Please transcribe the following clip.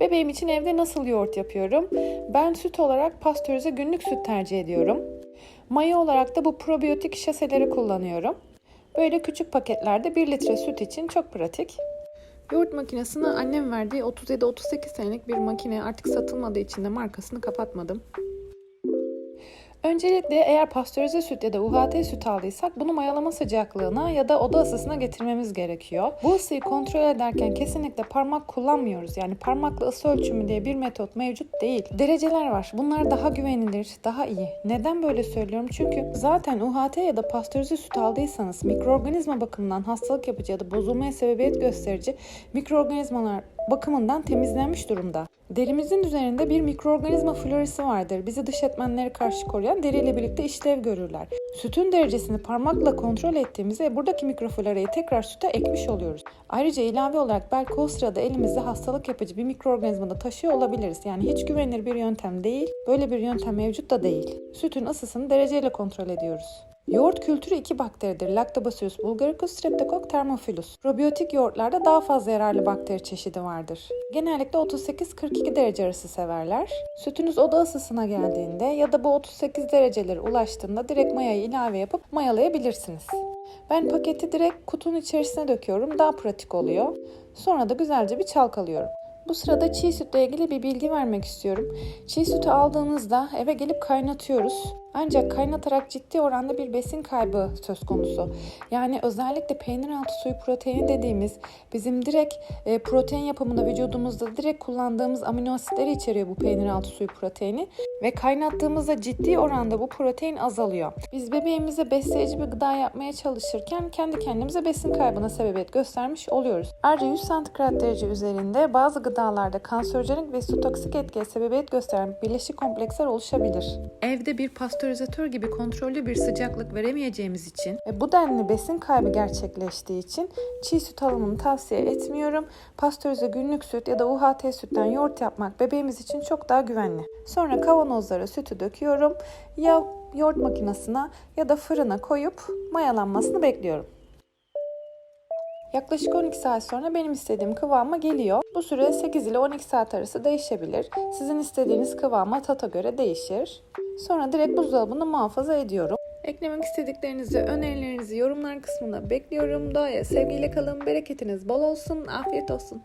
Bebeğim için evde nasıl yoğurt yapıyorum? Ben süt olarak pastörize günlük süt tercih ediyorum. Maya olarak da bu probiyotik şaseleri kullanıyorum. Böyle küçük paketlerde 1 litre süt için çok pratik. Yoğurt makinesini annem verdiği 37-38 senelik bir makine artık satılmadığı için de markasını kapatmadım. Öncelikle eğer pastörize süt ya da UHT süt aldıysak bunu mayalama sıcaklığına ya da oda ısısına getirmemiz gerekiyor. Bu ısıyı kontrol ederken kesinlikle parmak kullanmıyoruz. Yani parmakla ısı ölçümü diye bir metot mevcut değil. Dereceler var. Bunlar daha güvenilir, daha iyi. Neden böyle söylüyorum? Çünkü zaten UHT ya da pastörize süt aldıysanız mikroorganizma bakımından hastalık yapıcı ya da bozulmaya sebebiyet gösterici mikroorganizmalar bakımından temizlenmiş durumda. Derimizin üzerinde bir mikroorganizma floresi vardır. Bizi dış etmenlere karşı koruyan deriyle birlikte işlev görürler. Sütün derecesini parmakla kontrol ettiğimizde buradaki mikroflorayı tekrar süte ekmiş oluyoruz. Ayrıca ilave olarak belki o sırada elimizde hastalık yapıcı bir mikroorganizma da taşıyor olabiliriz. Yani hiç güvenilir bir yöntem değil. Böyle bir yöntem mevcut da değil. Sütün ısısını dereceyle kontrol ediyoruz. Yoğurt kültürü iki bakteridir. Lactobacillus bulgaricus, Streptococcus thermophilus. Probiyotik yoğurtlarda daha fazla yararlı bakteri çeşidi vardır. Genellikle 38-42 derece arası severler. Sütünüz oda ısısına geldiğinde ya da bu 38 derecelere ulaştığında direkt mayayı ilave yapıp mayalayabilirsiniz. Ben paketi direkt kutunun içerisine döküyorum. Daha pratik oluyor. Sonra da güzelce bir çalkalıyorum. Bu sırada çiğ sütle ilgili bir bilgi vermek istiyorum. Çiğ sütü aldığınızda eve gelip kaynatıyoruz. Ancak kaynatarak ciddi oranda bir besin kaybı söz konusu. Yani özellikle peynir altı suyu proteini dediğimiz bizim direkt e, protein yapımında vücudumuzda direkt kullandığımız amino asitleri içeriyor bu peynir altı suyu proteini. Ve kaynattığımızda ciddi oranda bu protein azalıyor. Biz bebeğimize besleyici bir gıda yapmaya çalışırken kendi kendimize besin kaybına sebebiyet göstermiş oluyoruz. Ayrıca 100 santigrat derece üzerinde bazı gıdalarda kanserojenik ve stoksik etkiye sebebiyet gösteren bileşik kompleksler oluşabilir. Evde bir pastörizatör gibi kontrollü bir sıcaklık veremeyeceğimiz için ve bu denli besin kaybı gerçekleştiği için çiğ süt alımını tavsiye etmiyorum. Pastörize günlük süt ya da UHT sütten yoğurt yapmak bebeğimiz için çok daha güvenli. Sonra kavanozlara sütü döküyorum. Ya yoğurt makinesine ya da fırına koyup mayalanmasını bekliyorum. Yaklaşık 12 saat sonra benim istediğim kıvama geliyor. Bu süre 8 ile 12 saat arası değişebilir. Sizin istediğiniz kıvama tata göre değişir. Sonra direkt buzdolabında muhafaza ediyorum. Eklemek istediklerinizi, önerilerinizi yorumlar kısmına bekliyorum. Doğaya sevgiyle kalın, bereketiniz bol olsun, afiyet olsun.